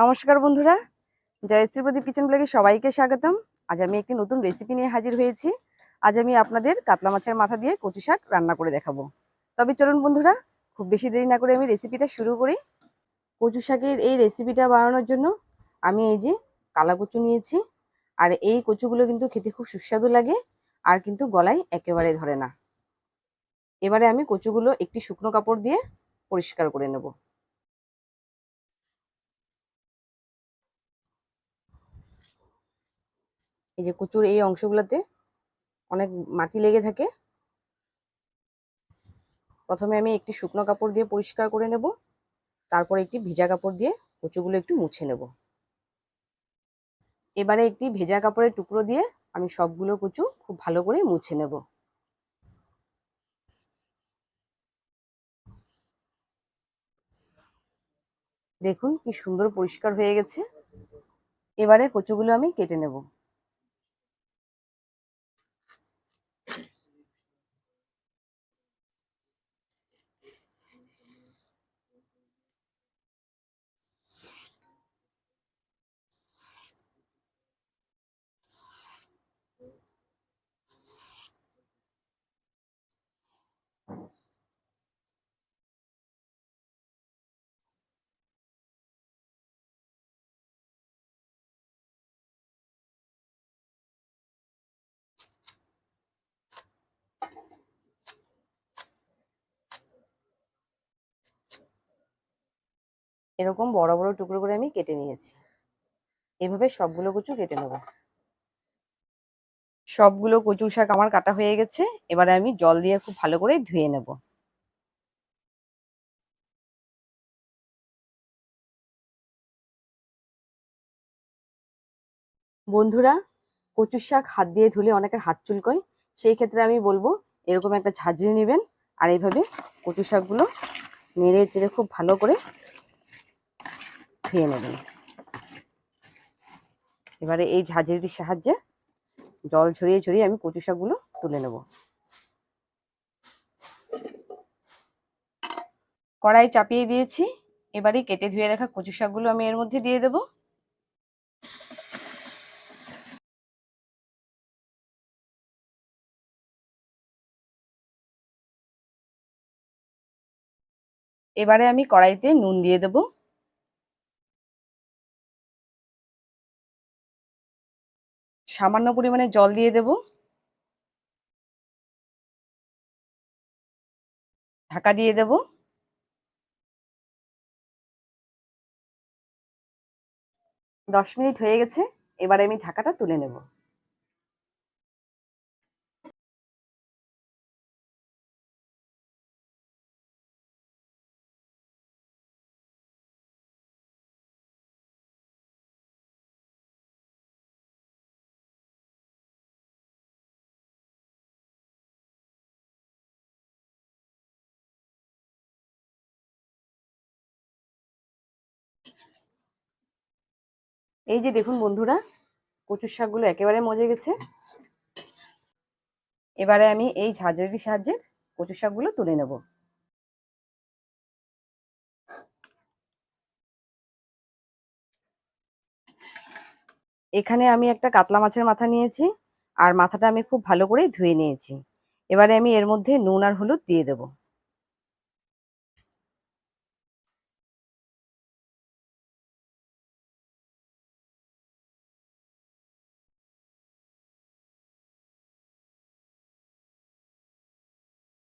নমস্কার বন্ধুরা জয়শ্রী প্রদীপ কিচেন ব্লগে সবাইকে স্বাগতম। আজ আমি একটি নতুন রেসিপি নিয়ে হাজির হয়েছি। আজ আমি আপনাদের কাতলা মাছের মাথা দিয়ে কচু শাক রান্না করে দেখাবো। তবে চলুন বন্ধুরা, খুব বেশি দেরি না করে আমি রেসিপিটা শুরু করি। কচু শাকের এই রেসিপিটা বানানোর জন্য আমি এই যে কালা কচু নিয়েছি। আর এই কচুগুলো কিন্তু খেতে খুব সুস্বাদু লাগে, আর কিন্তু গলায় একেবারে ধরে না। এবারে আমি কচুগুলো একটি শুকনো কাপড় দিয়ে পরিষ্কার করে নেব। এই যে কচুর এই অংশগুলোতে অনেক মাটি লেগে থাকে। প্রথমে আমি একটি শুকনো কাপড় দিয়ে পরিষ্কার করে নেব। তারপর একটি ভিজা কাপড় দিয়ে কচুগুলো একটু মুছে নেব। এবারে একটি ভেজা কাপড়ের টুকরো দিয়ে আমি সবগুলো কচু খুব ভালো করে মুছে নেব। দেখুন কি সুন্দর পরিষ্কার হয়ে গেছে। এবারে কচুগুলো আমি কেটে নেব। এরকম বড় বড় টুকরো করে আমি কেটে নিয়েছি। এভাবে সবগুলো কচু কেটে নেব। সবগুলো কচু শাক আমার কাটা হয়ে গেছে। এবারে আমি জল দিয়ে খুব ভালো করে ধুয়ে নেব। বন্ধুরা, কচু শাক হাত দিয়ে ধুলে অনেকের হাত চুলকয়। সেই ক্ষেত্রে আমি বলব, এরকম একটা ঝাঁঝরি নেবেন। আর এইভাবে কচু শাকগুলো নেড়ে চেড়ে খুব ভালো করে ধুয়ে নেবেন এবারে এই ঝাঁঝরির সাহায্যে জল ছড়িয়ে ছড়িয়ে আমি কচু শাকগুলো তুলে নেব। কড়াই চাপিয়ে দিয়েছি এবারে কেটে ধুয়ে রাখা কচু শাকগুলো আমি এর মধ্যে দিয়ে দেব। এবারে আমি কড়াইতে নুন দিয়ে দেবো। সামান্য পরিমাণে জল দিয়ে দেব। ঢাকা দিয়ে দেব। দশ মিনিট হয়ে গেছে, এবারে আমি ঢাকাটা তুলে নেব। এই যে দেখুন বন্ধুরা, কচুর শাকগুলো একেবারে মজে গেছে। এবারে আমি এই ঝাঁঝরির সাহায্যে কচুর শাকগুলো তুলে নেব। এখানে আমি একটা কাতলা মাছের মাথা নিয়েছি, আর মাথাটা আমি খুব ভালো করে ধুয়ে নিয়েছি। এবারে আমি এর মধ্যে নুন আর হলুদ দিয়ে দেবো।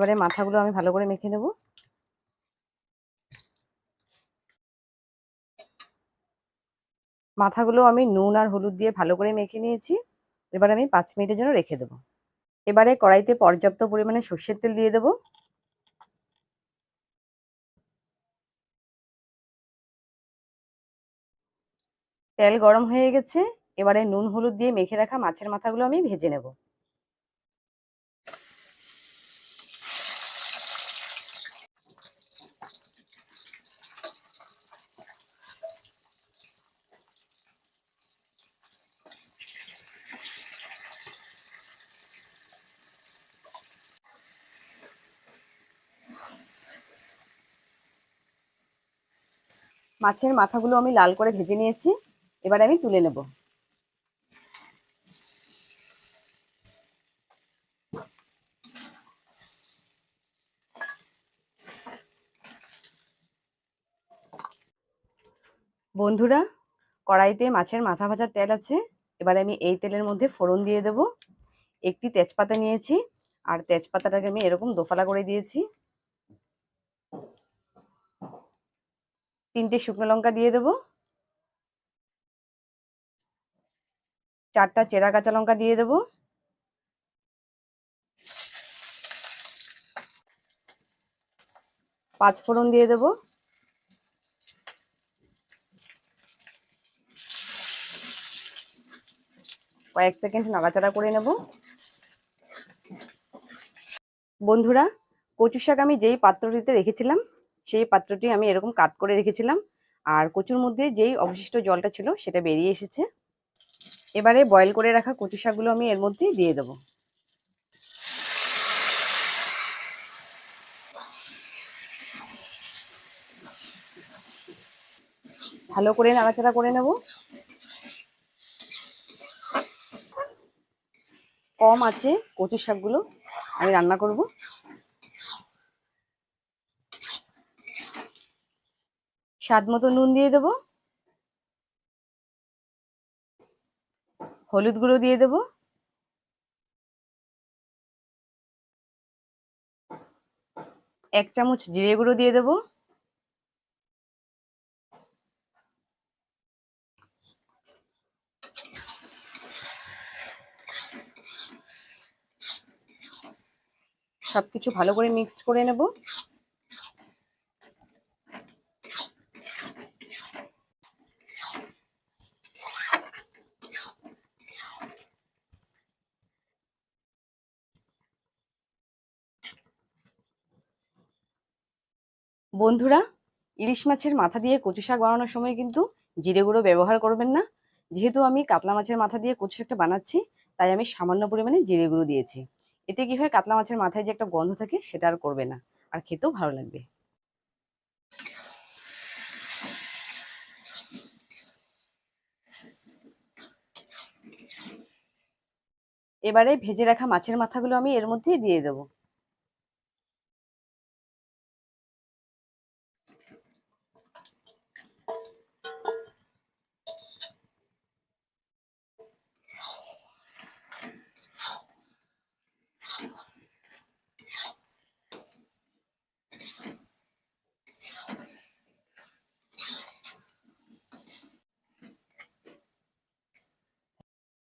এবারে মাথাগুলো আমি ভালো করে মেখে নেব। মাথাগুলো আমি নুন আর হলুদ দিয়ে ভালো করে মেখে নিয়েছি। এবার আমি পাঁচ মিনিটের জন্য রেখে দেবো। এবারে কড়াইতে পর্যাপ্ত পরিমাণে সর্ষের তেল দিয়ে দেবো। তেল গরম হয়ে গেছে। এবারে নুন হলুদ দিয়ে মেখে রাখা মাছের মাথাগুলো আমি ভেজে নেব। মাছের মাথাগুলো আমি লাল করে ভেজে নিয়েছি। এবার আমি তুলে নেব। বন্ধুরা, কড়াইতে মাছের মাথা ভাজার তেল আছে। এবার আমি এই তেলের মধ্যে ফোড়ন দিয়ে দেব। একটি তেজপাতা নিয়েছি, আর তেজপাতাটাকে আমি এরকম দোফালা করে দিয়েছি। তিনটে শুকনো লঙ্কা দিয়ে দেব। চারটা চেরা কাঁচা লঙ্কা দিয়ে দেব। পাঁচ ফোড়ন দিয়ে দেব। কয়েক সেকেন্ড নাড়াচাড়া করে নেব। বন্ধুরা কচু শাক আমি যেই পাত্রটিতে রেখেছিলাম সেই পাত্রটি আমি এরকম কাত করে রেখেছিলাম। আর কচুর মধ্যে যেই অবশিষ্ট জলটা ছিল সেটা বেরিয়ে এসেছে। এবারে বয়েল করে রাখা কচু শাকগুলো আমি এর মধ্যে দিয়ে দেবো। ভালো করে নাড়াচাড়া করে নেব। কম আছে কচু শাকগুলো, আমি রান্না করব। স্বাদ মতো নুন দিয়ে দেব। হলুদ গুঁড়ো দিয়ে দেব। এক চামচ জিরে গুঁড়ো দিয়ে দেব। সবকিছু ভালো করে মিক্সড করে নেব। বন্ধুরা, ইলিশ মাছের মাথা দিয়ে কচু শাক বানানোর সময় কিন্তু জিরে গুঁড়ো ব্যবহার করবেন না। যেহেতু আমি কাতলা মাছের মাথা দিয়ে কচু শাকটা বানাচ্ছি, তাই আমি সামান্য পরিমাণে জিরে গুঁড়ো দিয়েছি। এতে কি হয়, কাতলা মাছের মাথায় যে একটা গন্ধ থাকে, সেটা আর করবে না। আর খেতেও ভালো লাগবে। এবারে ভেজে রাখা মাছের মাথাগুলো আমি এর মধ্যেই দিয়ে দেবো।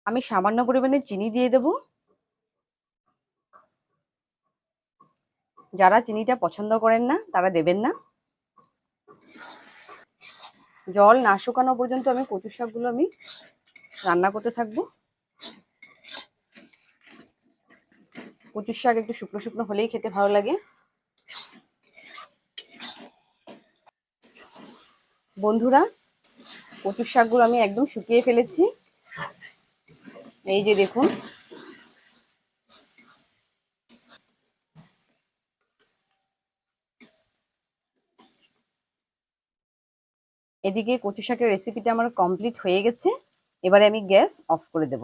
আমি সামান্য পরিমাণে চিনি দিয়ে দেব। যারা চিনিটা পছন্দ করেন না, তারা দেবেন না। জল না শুকানো পর্যন্ত আমি কচুর শাকগুলো আমি রান্না করতে থাকব। কচুর শাক একটু শুকনো শুকনো হলেই খেতে ভালো লাগে। বন্ধুরা, কচুর শাকগুলো আমি একদম শুকিয়ে ফেলেছি। এই যে দেখুন। এদিকে কচু শাকের রেসিপিটা আমার কমপ্লিট হয়ে গেছে। এবারে আমি গ্যাস অফ করে দেব।